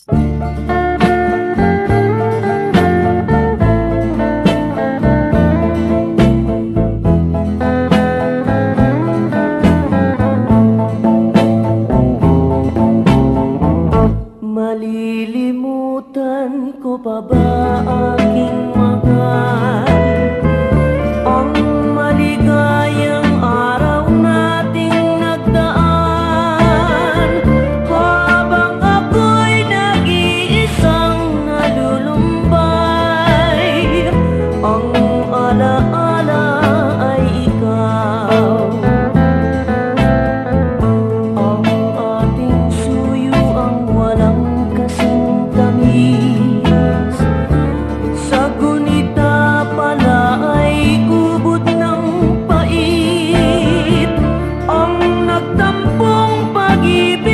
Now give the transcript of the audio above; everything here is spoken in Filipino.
Malilimutan ko pa ba ang keep